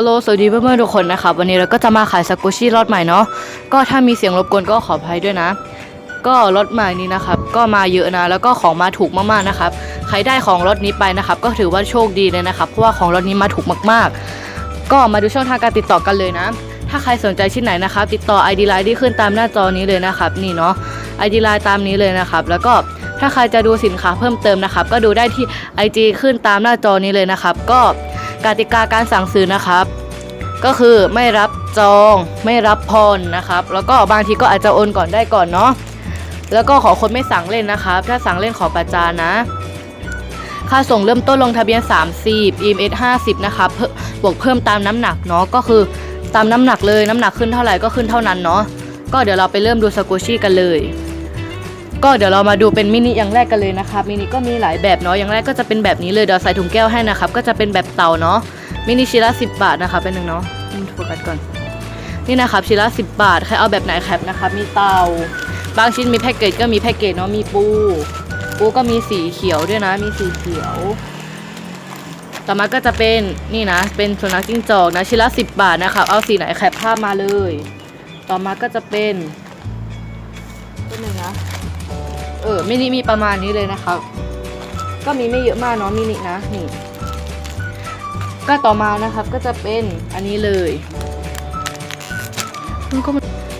ฮัลโหล สวัสดีเพื่อนๆทุกคนนะครับ วันนี้เราก็จะมาขายสกูชี่รถใหม่เนาะ ก็ถ้ามีเสียงรบกวนก็ขออภัยด้วยนะ ก็รถใหม่นี้นะครับ ก็มาเยอะนะ แล้วก็ของมาถูกมากๆนะครับ ใครได้ของรถนี้ไปนะครับ ก็ถือว่าโชคดีเลยนะครับ เพราะว่าของรถนี้มาถูกมากๆ ก็มาดูช่องทางการติดต่อกันเลยนะ ถ้าใครสนใจชิ้นไหนนะครับ ติดต่อ ID Line ที่ขึ้นตามหน้าจอนี้เลยนะครับ นี่เนาะ ID Line ตามนี้เลยนะครับ แล้วก็ถ้าใครจะดูสินค้าเพิ่มเติมนะครับ ก็ดูได้ที่ IG ขึ้นตามหน้าจอนี้เลยนะครับ ก็ กติกาการสั่งซื้อนะครับ ก็คือไม่รับจองไม่รับผ่อนนะครับ แล้วก็บางทีก็อาจจะโอนก่อนได้ก่อนเนาะแล้วก็ขอคนไม่สั่งเล่นนะครับ ถ้าสั่งเล่นขอประจานนะ ค่าส่งเริ่มต้นลงทะเบียน 30 EMS 50 นะครับบวกเพิ่มตามน้ำหนักเนาะก็คือตามน้ำหนักเลยน้ำหนักขึ้นเท่าไหร่ก็ขึ้นเท่านั้นเนาะก็เดี๋ยวเราไปเริ่มดูสกูชี่กันเลย ก็เดี๋ยวเรามาดูเป็นมินิอย่างแรกกันเลยนะครับมินิก็มีหลายแบบเนาะอย่างแรกก็จะเป็นแบบนี้เลยเดี๋ยวใส่ถุงแก้วให้นะครับก็จะเป็นแบบเต่าเนาะมินิชิ้นละ10บาทนะคะเป็นหนึ่งเนาะนี่โฟกัสก่อนนี่นะครับชิ้นละ10บาทใครเอาแบบไหนแคปนะครับมีเต่าบางชิ้นมีแพ็กเกจก็มีแพ็กเกจเนาะมีปูปูก็มีสีเขียวด้วยนะ มีสีเขียว ต่อมาก็จะเป็นนี่นะ เป็นสุนัขจิ้งจอกนะชิ้นละสิบบาทนะครับเอาสีไหนแคปภาพมาเลย ต่อมาก็จะเป็นเป็นหนึ่งนะ เออมินิมีประมาณนี้เลยนะครับ ก็มีไม่เยอะมากเนาะมินินะนี่ก็ต่อมานะครับก็จะเป็นอันนี้เลยมันก็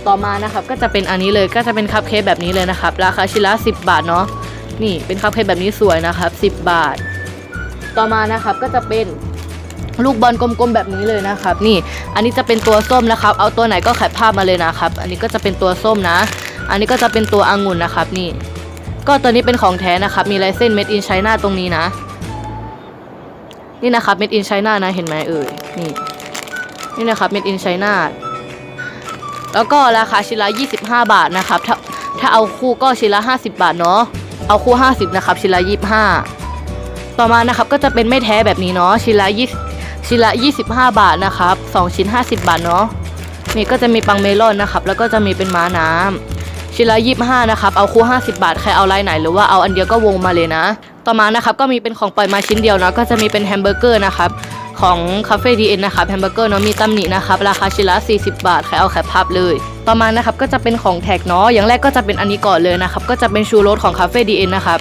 ต่อมานะครับก็จะเป็นอันนี้เลยก็จะเป็นคัพเค้กแบบนี้เลยนะครับ ราคาชิ้นละ10 บาทเนาะนี่เป็นคัพเค้กแบบนี้สวยนะครับ 10 บาท ต่อมานะครับก็จะเป็นลูกบอลกลมๆแบบนี้เลยนะครับ นี่อันนี้จะเป็นตัวส้มนะครับ เอาตัวไหนก็แคปภาพมาเลยนะครับ อันนี้ก็จะเป็นตัวส้มนะ อันนี้ก็จะเป็นตัวองุ่นนะครับ นี่ ก็ตัวนี้เป็นของแท้นะครับ มีลายเส้น made in China ตรงนี้นะ นี่นะครับ made in China นะ เห็นไหมเอ่ย นี่ นี่นะครับ made in China แล้วก็ราคาชิ้นละ25 บาทนะครับ ถ้าถ้าเอาคู่ก็ชิ้นละ 50 บาทเนาะ เอาคู่ 50 นะครับ ชิ้นละ25 ต่อมานะครับ ก็จะเป็นไม่แท้แบบนี้เนาะ ชิ้นละ20ชิ้นละ 25 บาทนะครับ 2 ชิ้น 50 บาทเนาะ นี่ก็จะมีปังเมลอนนะครับ แล้วก็จะมีเป็นม้าน้ำ ชิ้นละ25นะครับเอาคู่ 50 บาทใครเอาลายไหนหรือว่าเอาอันเดียวก็วงมาเลยนะ ต่อมานะครับก็มีเป็นของปล่อยมาชิ้นเดียวเนาะก็จะมีเป็นแฮมเบอร์เกอร์นะครับของคาเฟ่ดีเอ็นนะครับแฮมเบอร์เกอร์เนาะมีตำหนินะครับราคาชิ้นละ 40 บาทใครเอาแคปภาพเลย ต่อมานะครับก็จะเป็นของแท็กเนาะอย่างแรกก็จะเป็นอันนี้ก่อนเลยนะครับก็จะเป็นชูโรสของคาเฟ่ดีเอ็นนะครับ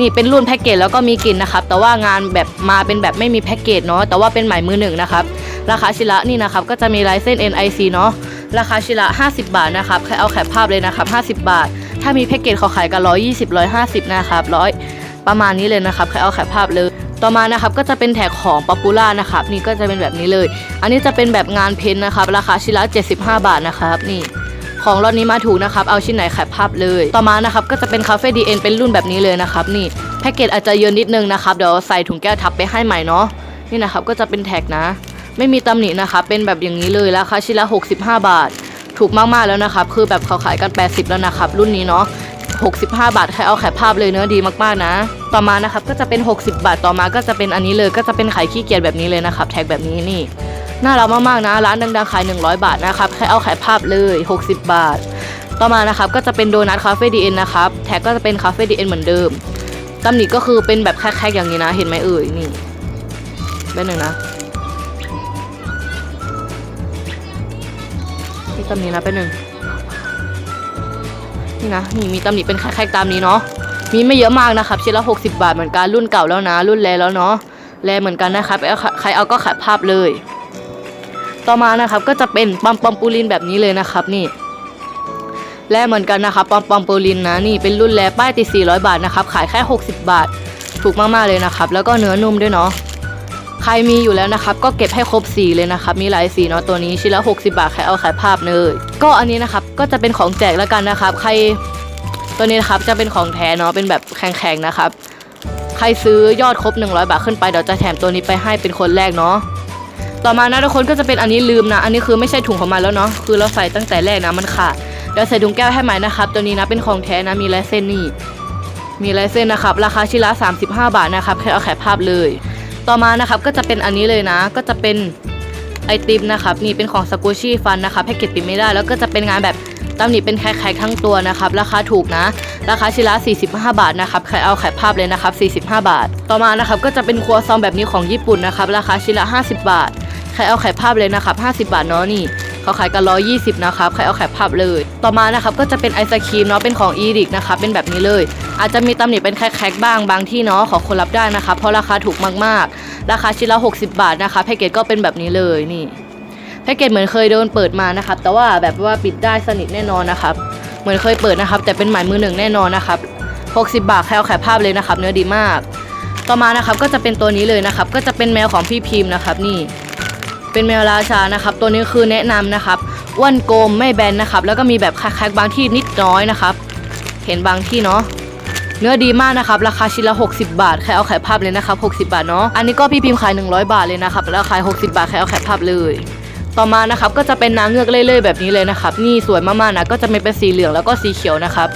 นี่เป็นรุ่นแพ็กเกจแล้วก็มีกลิ่นนะครับ แต่ว่างานแบบมาเป็นแบบไม่มีแพ็กเกจเนาะแต่ว่าเป็นหม่มือหนึ่งนะครับ ราคาชิ้นละนี่นะครับก็จะมีลายเส้น NIC เนาะ ราคาชิ้นละ50 บาทนะครับใครเอาแคปภาพเลยนะครับ50 บาท ถ้ามีแพ็กเกจเขาขายกัน120 150นะครับ100ประมาณนี้เลยนะครับใครเอาแคปภาพเลยต่อมานะครับก็จะเป็นแท็กของป๊อปปูล่านะครับนี่ก็จะเป็นแบบนี้เลย อันนี้จะเป็นแบบงานเพ้นท์นะครับ ราคาชิ้นละ75 บาทนะครับนี่ของรถนี้มาถูกนะครับ เอาชิ้นไหนแคปภาพเลย ต่อมานะครับก็จะเป็นคาเฟ่ดีเอ็นเป็นรุ่นแบบนี้เลยนะครับ นี่แพ็กเกจอาจจะเยอะนิดนึงนะครับ เดี๋ยวใส่ถุงแก้วทับไปให้ใหม่เนาะนี่นะครับก็จะเป็นแท็กนะ ไม่มีตำหนินะครับเป็นแบบอย่างนี้เลยราคาชิ้นละ 65 บาท ถูกมากๆแล้วนะครับคือแบบเขาขายกัน 80 แล้วนะครับรุ่นนี้เนาะ65 บาทใครเอาแคปภาพเลยเนื้อดีมากๆนะ ต่อมานะครับก็จะเป็น 60 บาทต่อมาก็จะเป็นอันนี้เลยก็จะเป็นขายขี้เกียจแบบนี้เลยนะครับแท็กแบบนี้นี่น่ารักมากๆนะ ร้านดังๆขาย 100 บาทนะครับใครเอาขายภาพเลย 60 บาท ต่อมานะครับก็จะเป็นโดนัทคาเฟ่ดีเอ็นนะครับแท็กก็จะเป็นคาเฟ่ดีเอ็นเหมือนเดิมตำหนิก็คือเป็นแบบแคกๆอย่างนี้นะ เห็นไหมเอ่ยนี่เป็นหนึ่งนะ นี่ตำหนินะเป็นหนึ่งนี่นะนี่มีตำหนิเป็นแคกๆตามนี้เนาะมีไม่เยอะมากนะครับชิ้นละ60 บาทเหมือนกันรุ่นเก่าแล้วนะ รุ่นแรแล้วเนาะแรเหมือนกันนะครับเอาใครเอาก็ขายภาพเลย ต่อมานะครับก็จะเป็นปอมปอมปูลินแบบนี้เลยนะครับนี่แลเหมือนกันนะครับปอมปอมปูลินนะนี่เป็นรุ่นแลป้ายติด400 บาทนะครับขายแค่ 60 บาทถูกมากๆเลยนะครับ แล้วก็เนื้อนุ่มด้วยเนาะ ใครมีอยู่แล้วนะครับก็เก็บให้ครบสีเลยนะครับมีหลายสีเนาะตัวนี้ชิ้นละ 60 บาทใครเอาขายภาพเลยก็อันนี้นะครับก็จะเป็นของแจกแล้วกันนะครับ ใครตัวนี้นะครับจะเป็นของแท้เนาะเป็นแบบแข็งๆนะครับ ใครซื้อยอดครบ 100 บาทขึ้นไปเดี๋ยวจะแถมตัวนี้ไปให้เป็นคนแรกเนาะต่อมานะทุกคนก็จะเป็นอันนี้ลืมนะ อันนี้คือไม่ใช่ถุงของมันแล้วเนาะคือเราใส่ตั้งแต่แรกนะมันขาดเดี๋ยวใส่ถุงแก้วให้ใหม่นะครับ ตัวนี้นะเป็นของแท้นะมีลายเส้นนี่มีลายเส้นนะครับ ราคาชิ้นละ35 บาทนะครับแค่เอาแคปภาพเลย ต่อมานะครับก็จะเป็นอันนี้เลยนะ ก็จะเป็นไอติมนะครับนี่เป็นของสกูชี่ฟันนะคะแพ็กเกจปิดไม่ได้ แล้วก็จะเป็นงานแบบตำหนิเป็นแคกๆทั้งตัวนะครับ ราคาถูกนะ ราคาชิ้นละ 45 บาทนะครับใครเอาแคปภาพเลยนะครับ 45 บาท ต่อมานะครับก็จะเป็นครัวซองแบบนี้ของญี่ปุ่นนะครับ ราคาชิ้นละ 50 บาทใใครเอาไข่ภาพเลยนะครับ 50 บาทเนาะนี่ เขาขายกัน 120 นะครับ ใครเอาไข่ภาพเลย ต่อมานะครับก็จะเป็นไอศครีมเนาะ เป็นของอีริกนะครับเป็นแบบนี้เลย อาจจะมีตำหนิเป็นแคกๆบ้างบางที่เนาะ ขอคนรับได้นะครับเพราะราคาถูกมากๆ ราคาชิ้นละ 60 บาทนะคะแพ็กเกจก็เป็นแบบนี้เลยนี่แพ็กเกจเหมือนเคยโดนเปิดมานะครับ แต่ว่าแบบว่าปิดได้สนิทแน่นอนนะครับ เหมือนเคยเปิดนะครับ แต่เป็นหมายมือหนึ่งแน่นอนนะครับ60 บาทใครเอาไข่ภาพเลยนะครับ เนื้อดีมาก ต่อมานะครับก็จะเป็นตัวนี้เลยนะครับ ก็จะเป็นแมวของพี่พิมพ์นะครับ นี่ เป็นแมวราชานะครับ ตัวนี้คือแนะนำนะครับอ้วนกลมไม่แบนนะครับ แล้วก็มีแบบคักๆบางที่นิดน้อยนะครับ เห็นบางที่เนาะเนื้อดีมากนะครับ ราคาชิ้นละ 60 บาท ใครเอาไข่ภาพเลยนะครับ60 บาทเนาะอันนี้ก็พี่พิมพ์ขาย 100 บาทเลยนะครับแล้วขาย 60 บาท ใครเอาไข่ภาพเลย ต่อมานะครับก็จะเป็นนางเงือกเล่อยๆแบบนี้เลยนะครับนี่สวยมากๆนะก็จะมีเป็นสีเหลืองแล้วก็สีเขียวนะครับ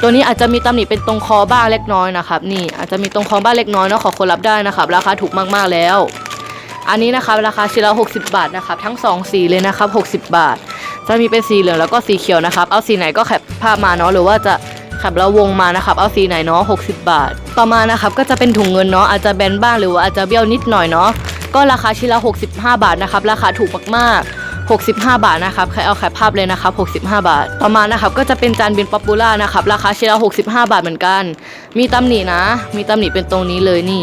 ตัวนี้อาจจะมีตำหนิเป็นตรงคอบ้างเล็กน้อยนะครับนี่อาจจะมีตรงคอบ้างเล็กน้อยเนาะขอคนรับได้นะครับราคาถูกมากๆแล้ว อันนี้นะครับราคาชิ้นละ60 บาทนะครับทั้งสองสีเลยนะครับ60 บาท จะมีเป็นสีเหลืองแล้วก็สีเขียวนะครับ เอาสีไหนก็แคปภาพมาเนาะหรือว่าจะแคปแล้ววงมานะครับ เอาสีไหนเนาะ60 บาท ต่อมานะครับก็จะเป็นถุงเงินเนาะอาจจะแบนบ้างหรือว่าอาจจะเบี้ยวนิดหน่อยเนาะก็ราคาชิ้นละ65 บาทนะครับราคาถูกมากๆ65 บาทนะครับ ใครเอาแคปภาพเลยนะครับ 65 บาท ต่อมานะครับ ก็จะเป็นจานบินป๊อปปูล่านะครับ ราคาชิ้นละ65 บาทเหมือนกัน มีตำหนินะ มีตำหนิเป็นตรงนี้เลยนี่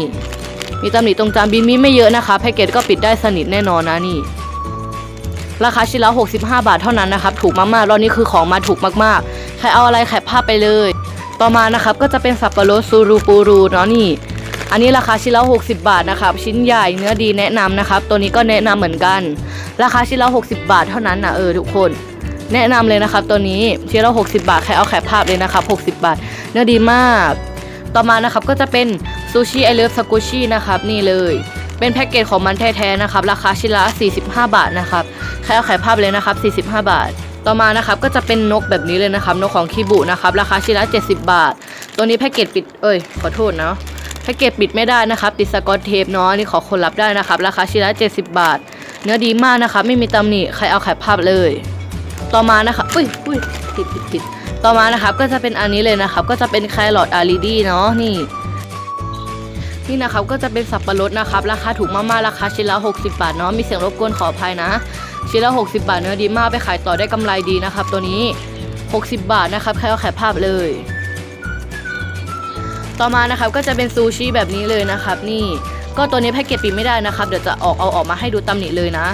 มีตำหนิตรงจานบินมีไม่เยอะนะคะแพ็กเกจก็ปิดได้สนิทแน่นอนนะนี่ ราคาชิ้นละ 65 บาทเท่านั้นนะครับ ถูกมากๆรอบนี้คือของมาถูกมากๆ ใครเอาอะไรแคปภาพไปเลย ต่อมานะครับก็จะเป็นสับปะรดซูรูปูรูเนาะนี่ อันนี้ราคาชิ้นละ60 บาทนะครับ ชิ้นใหญ่เนื้อดีแนะนำนะครับ ตัวนี้ก็แนะนำเหมือนกัน ราคาชิ้นละ 60 บาทเท่านั้นนะเออทุกคนแนะนำเลยนะครับตัวนี้ชิ้นละ60 บาท ใครเอาแคปภาพเลยนะครับ60 บาท เนื้อดีมาก ต่อมานะครับก็จะเป็น ซูชิไอเลิฟสกุชินะครับนี่เลย เป็นแพ็กเกจของมันแท้ๆนะครับ ราคาชิ้นละ 45 บาทนะครับใครเอาแคปภาพเลยนะครับ 45 บาท ต่อมานะครับก็จะเป็นนกแบบนี้เลยนะครับ นกของคิบุนะครับราคาชิ้นละ 70 บาท ตัวนี้แพ็กเกจปิดเอ้ยขอโทษนะแพ็กเกจปิดไม่ได้นะครับติดสกอตเทปเนาะนนี่ขอคนรับได้นะครับ ราคาชิ้นละ 70 บาท เนื้อดีมากนะครับ ไม่มีตำหนิใครเอาแคปภาพเลย ต่อมานะครับอุ้ยอุ้ยผิดผิดผิดต่อมานะครับก็จะเป็นอันนี้เลยนะครับ ก็จะเป็นแครอทอารีดีเนาะนี่ นี่นะครับก็จะเป็นสับปะรดนะครับ ราคาถูกมากๆราคาชิ้นละ 60 บาทเนาะมีเสียงรบกวนขออภัยนะ ชิ้นละ 60 บาทเนื้อดีมากไปขายต่อได้กำไรดีนะครับ ตัวนี้ 60 บาทนะครับใครเอาแคปภาพเลย ต่อมานะครับก็จะเป็นซูชิแบบนี้เลยนะครับ นี่ก็ตัวนี้แพ็กเกจปิดไม่ได้นะครับเดี๋ยวจะออกเอาออกมาให้ดูตำหนิเลยนะ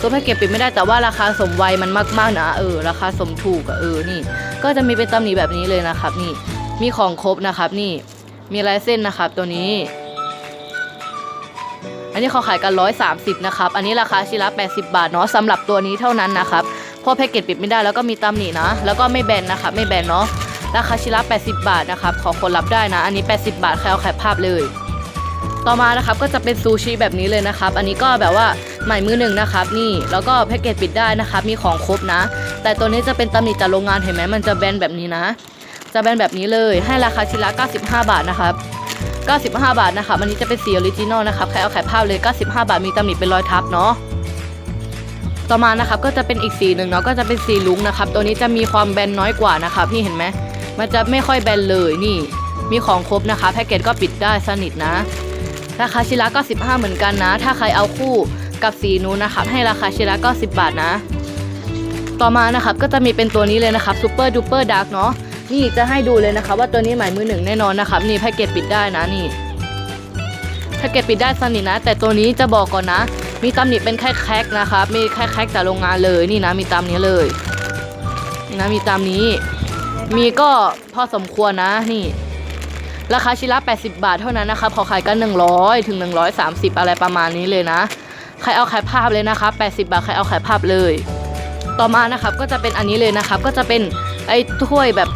ตัวแพ็กเกจปิดไม่ได้แต่ว่าราคาสมวัยมันมากๆนะเออราคาสมถูกอะเออนี่ ก็จะมีเป็นตำหนิแบบนี้เลยนะครับ นี่มีของครบนะครับ นี่มีลายเส้นนะครับ ตัวนี้ อันนี้เขาขายกัน 130 นะครับ อันนี้ราคาชิ้นละ80 บาทเนาะสำหรับตัวนี้เท่านั้นนะครับ เพราะแพ็กเกจปิดไม่ได้แล้วก็มีตำหนินะ แล้วก็ไม่แบนนะครับ ไม่แบนเนาะ ราคาชิ้นละ80 บาทนะครับ ขอคนรับได้นะ อันนี้ 80 บาท ใครเอาแคปภาพเลย ต่อมานะครับ ก็จะเป็นซูชิแบบนี้เลยนะครับ อันนี้ก็แบบว่าใหม่มือหนึ่งนะครับ นี่ แล้วก็แพ็กเกจปิดได้นะครับ มีของครบนะ แต่ตัวนี้จะเป็นตำหนิจากโรงงาน เห็นไหมมันจะแบนแบบนี้นะ จะแบนแบบนี้เลย ให้ราคาชิ้นละ95 บาทนะครับ 95 บาทนะครับอันนี้จะเป็นสีออริจินอลนะครับใครเอาแคปภาพเลย 95 บาทมีตำหนิเป็นรอยทับเนาะต่อมานะครับก็จะเป็นอีกสีหนึ่งเนาะก็จะเป็นสีลุงนะครับตัวนี้จะมีความแบนน้อยกว่านะครับพี่เห็นไหมมันจะไม่ค่อยแบนเลยนี่ มีของครบนะคะแพ็กเกจก็ปิดได้สนิทนะ ราคาชิ้นละ95เหมือนกันนะ ถ้าใครเอาคู่กับสีนู้นนะครับให้ราคาชิ้นละ90บาทนะ ต่อมานะครับก็จะมีเป็นตัวนี้เลยนะครับซูเปอร์ดูเปอร์ดาร์กเนาะ นี่จะให้ดูเลยนะคะ ว่าตัวนี้หมายมือหนึ่งแน่นอนนะครับนี่แพ็กเกจปิดได้นะนี่แพ็กเกจปิดได้สนิทนะ แต่ตัวนี้จะบอกก่อนนะ มีตำหนิเป็นแค่แคกนะครับมีแค่แคกจากโรงงานเลยนี่นะมีตามนี้เลยนี่นะมีตามนี้ มีก็พอสมควรนะนี่ ราคาชิ้นละ 80 บาทเท่านั้นนะครับขอขายกัน 100 ถึง 130 อะไรประมาณนี้เลยนะ ใครเอาขายภาพเลยนะครับ80 บาทใครเอาขายภาพเลย ต่อมานะครับก็จะเป็นอันนี้เลยนะครับก็จะเป็นไอ้ถ้วยแบบ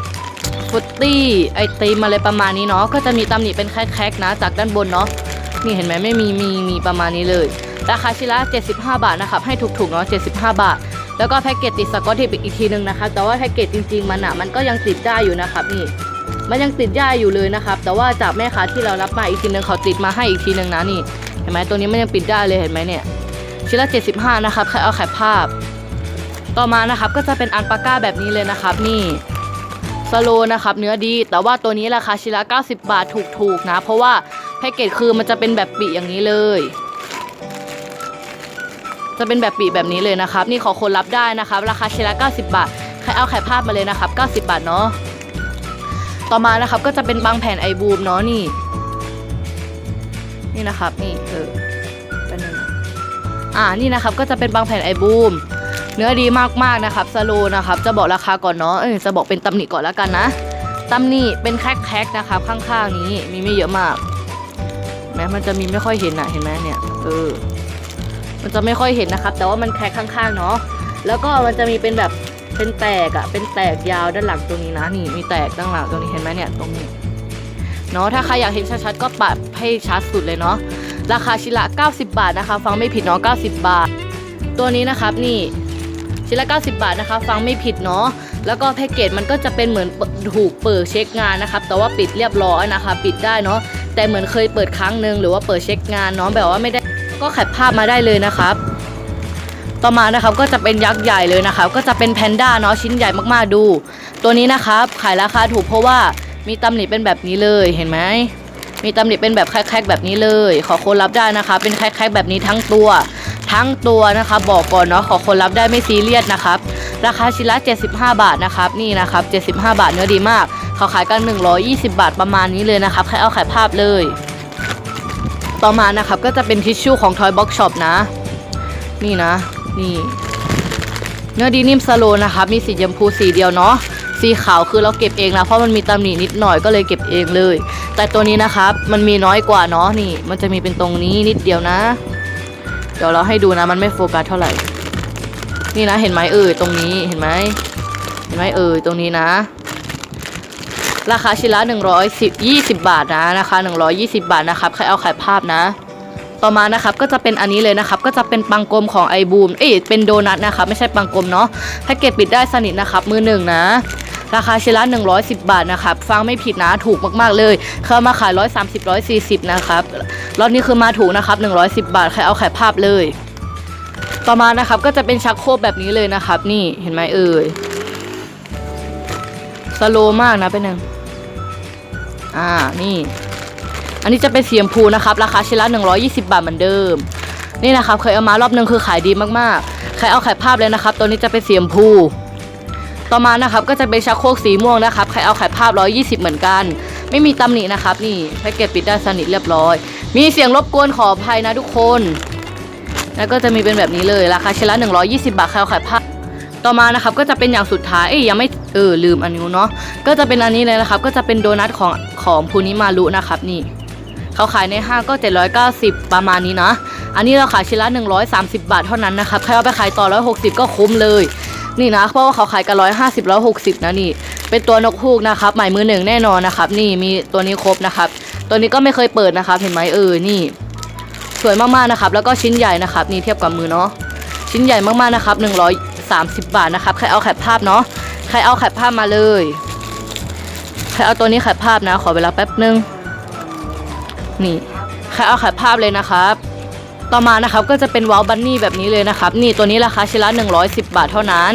ฟุตตี้ไอติมอะไรประมาณนี้เนาะก็จะมีตำหนิเป็นแคกๆนะ จากด้านบนเนาะนี่เห็นไหมไม่มีมีมีประมาณนี้เลย ราคาชิ้นละ 75 บาทนะครับให้ถูกๆเนาะ75 บาท แล้วก็แพ็กเกจติดสกอตเทปอีกทีนึงนะครับแต่ว่าแพ็กเกจจริงๆมันอะมันก็ยังติดได้อยู่นะครับนี่มันยังติดได้อยู่เลยนะครับ แต่ว่าจากแม่ค้าที่เรารับมาอีกทีนึงเขาติดมาให้อีกทีนึงนะนี่เห็นไหมตัวนี้มันยังปิดได้เลยเห็นไหมเนี่ยชิ้นละ 75 นะครับใครเอาแคปภาพ ต่อมานะครับก็จะเป็นอันปาก้าแบบนี้เลยนะครับนี่ สโลนะครับเนื้อดี แต่ว่าตัวนี้ราคาชิ้นละ90 บาทถูกๆนะ เพราะว่าแพ็กเกจคือมันจะเป็นแบบปีอย่างนี้เลย จะเป็นแบบปีแบบนี้เลยนะครับ นี่ขอคนรับได้นะครับ ราคาชิ้นละ90 บาทใครเอาไข่ภาพมาเลยนะครับ 90 บาทเนาะต่อมานะครับก็จะเป็นบางแผ่นไอบูมเนาะนี่ นี่นะครับนี่เออเป็นอ่านี่นะครับก็จะเป็นบางแผ่นไอบูม เนื้อดีมากๆนะครับสโลนะครับ จะบอกราคาก่อนเนาะเออจะบอกเป็นตำหนิก่อนแล้วกันนะตำหนิเป็นแคกๆนะครับ ข้างๆนี้มีไม่เยอะมาก แม้มันจะมีไม่ค่อยเห็นนะเห็นไหมเนี่ยเออมันจะไม่ค่อยเห็นนะครับ แต่ว่ามันแคกข้างๆเนาะแล้วก็มันจะมีเป็นแบบเป็นแตกอะเป็นแตกยาวด้านหลังตรงนี้นะ นี่มีแตกด้านหลังตรงนี้เห็นไหมเนี่ยตรงนี้เนาะถ้าใครอยากเห็นชัดๆก็ปรับให้ชัดสุดเลยเนาะราคาชิ้นละ 90 บาทนะคะ ฟังไม่ผิดเนาะ90 บาท ตัวนี้นะครับนี่ ชิ้นละ 90 บาทนะคะ ฟังไม่ผิดเนาะแล้วก็แพ็กเกจมันก็จะเป็นเหมือนถูกเปิดเช็คงานนะครับ แต่ว่าปิดเรียบร้อยนะคะ ปิดได้เนาะแต่เหมือนเคยเปิดครั้งหนึ่งหรือว่าเปิดเช็คงานเนาะแบบว่าไม่ได้ก็แคปภาพมาได้เลยนะครับต่อมานะครับก็จะเป็นยักษ์ใหญ่เลยนะครับ ก็จะเป็นแพนด้าเนาะชิ้นใหญ่มากๆดู ตัวนี้นะครับขายราคาถูกเพราะว่ามีตำหนิเป็นแบบนี้เลยเห็นไหมมีตำหนิเป็นแบบแคกๆแบบนี้เลย ขอคนรับได้นะคะ เป็นแคกๆแบบนี้ทั้งตัว ทั้งตัวนะคะบอกก่อนเนาะขอคนรับได้ไม่ซีเรียสนะครับราคาชิ้นละ 75 บาทนะครับนี่นะครับ75 บาทเนื้อดีมาก เขาขายกัน 120 บาทประมาณนี้เลยนะครับใครเอาขายภาพเลย ต่อมานะครับก็จะเป็นทิชชู่ของ Toy Box Shop นะ นี่นะนี่เนื้อดีนิ่มสโลนะครับมีสีชมพูสีเดียวเนาะสีขาวคือเราเก็บเองนะเพราะมันมีตำหนินิดหน่อยก็เลยเก็บเองเลย แต่ตัวนี้นะครับมันมีน้อยกว่าเนาะนี่ มันจะมีเป็นตรงนี้นิดเดียวนะ ดี๋ยวเราให้ดูนะมันไม่โฟกัสเท่าไหร่ นี่นะเห็นไหมเอ่ยตรงนี้เห็นไหมเห็นไหมเอ่ยตรงนี้นะ ราคาชิ้นละ110 20 บาทนะนะคะ 120 บาทนะครับใครเอาขายภาพนะ ต่อมานะครับก็จะเป็นอันนี้เลยนะครับ ก็จะเป็นปังกลมของไอบูมเอ้ยเป็นโดนัทนะครับไม่ใช่ปังกลมเนาะแพ็กเกจปิดได้สนิทนะครับมือหนึ่งนะ ราคาชิ้นละ110 บาทนะครับฟังไม่ผิดนะถูกมากๆเลย เขามาขาย 130 140 นะครับรอบนี้คือมาถูกนะครับ 110 บาทใครเอาขายภาพเลย ต่อมานะครับก็จะเป็นชักโครกแบบนี้เลยนะครับ นี่เห็นไหมเอ่ยสโลมากนะเป็นหนึ่งอ่านี่ อันนี้จะเป็นสีชมพูนะครับ ราคาชิ้นละ120 บาทเหมือนเดิม นี่นะครับเคยเอามารอบนึงคือขายดีมากๆ ใครเอาขายภาพเลยนะครับ ตัวนี้จะเป็นสีชมพู ต่อมานะครับก็จะเป็นชักโครกสีม่วงนะครับใครเอาขายภาพ 120 เหมือนกัน ไม่มีตำหนินะครับ นี่แพ็กเกจปิดได้สนิทเรียบร้อย มีเสียงรบกวนขออภัยนะทุกคน แล้วก็จะมีเป็นแบบนี้เลยราคาชิ้นละ 120 บาทใครเอาขายภาพต่อมานะครับก็จะเป็นอย่างสุดท้ายเอ้ยยังไม่เออลืมอันนี้เนาะก็จะเป็นอันนี้เลยนะครับ ก็จะเป็นโดนัทของของพูนิมารุนะครับนี่เขาขายในห้างก็ 790 ประมาณนี้นะ อันนี้เราขายชิ้นละ 130 บาทเท่านั้นนะครับ ใครเอาไปขายต่อ 160 ก็คุ้มเลย นี่นะเพราะว่าเขาขายกัน150 160นะนี่ เป็นตัวนกฮูกนะครับหม่มือหนึ่งแน่นอนนะครับ นี่มีตัวนี้ครบนะครับ ตัวนี้ก็ไม่เคยเปิดนะครับ เห็นไหมเออนี่ สวยมากๆนะครับ แล้วก็ชิ้นใหญ่นะครับ นี่เทียบกับมือเนาะชิ้นใหญ่มากๆนะครับ130บบาทนะครับใครเอาแคปภาพเนาะใครเอาแคปภาพมาเลยใครเอาตัวนี้แคปภาพนะ ขอเวลาแป๊บนึงนี่ใครเอาขายภาพเลยนะครับ ต่อมานะครับก็จะเป็นวอลบันนี่แบบนี้เลยนะครับ นี่ตัวนี้ราคาชิ้นละ110 บาทเท่านั้น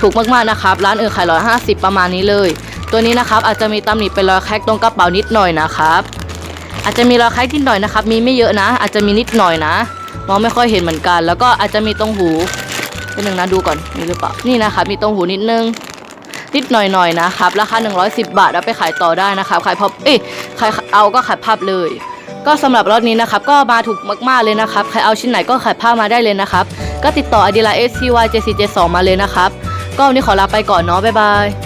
ถูกมากๆนะครับ ร้านอื่นขาย150ประมาณนี้เลย ตัวนี้นะครับอาจจะมีตำหนิเป็นรอยแคกตรงกระเป๋านิดหน่อยนะครับ อาจจะมีรอยแคกนิดหน่อยนะครับ มีไม่เยอะนะ อาจจะมีนิดหน่อยนะ มองไม่ค่อยเห็นเหมือนกัน แล้วก็อาจจะมีตรงหูเป็นหนึ่งนะดูก่อนมีหรือเปล่านี่นะครับมีตรงหูนิดนึงนิดหน่อยๆนะครับ ราคา 110 บาท เอาไปขายต่อได้นะครับ ขายพอเอ้ยใครเอาก็ขายภาพเลย ก็สำหรับรอบนี้นะครับก็มาถูกมากๆเลยนะครับใครเอาชิ้นไหนก็ขายผ้ามาได้เลยนะครับก็ติดต่ออดีลาเอสซีวายเจสิเจสองมาเลยนะครับก็วันนี้ขอลาไปก่อนเนาะบ๊ายบาย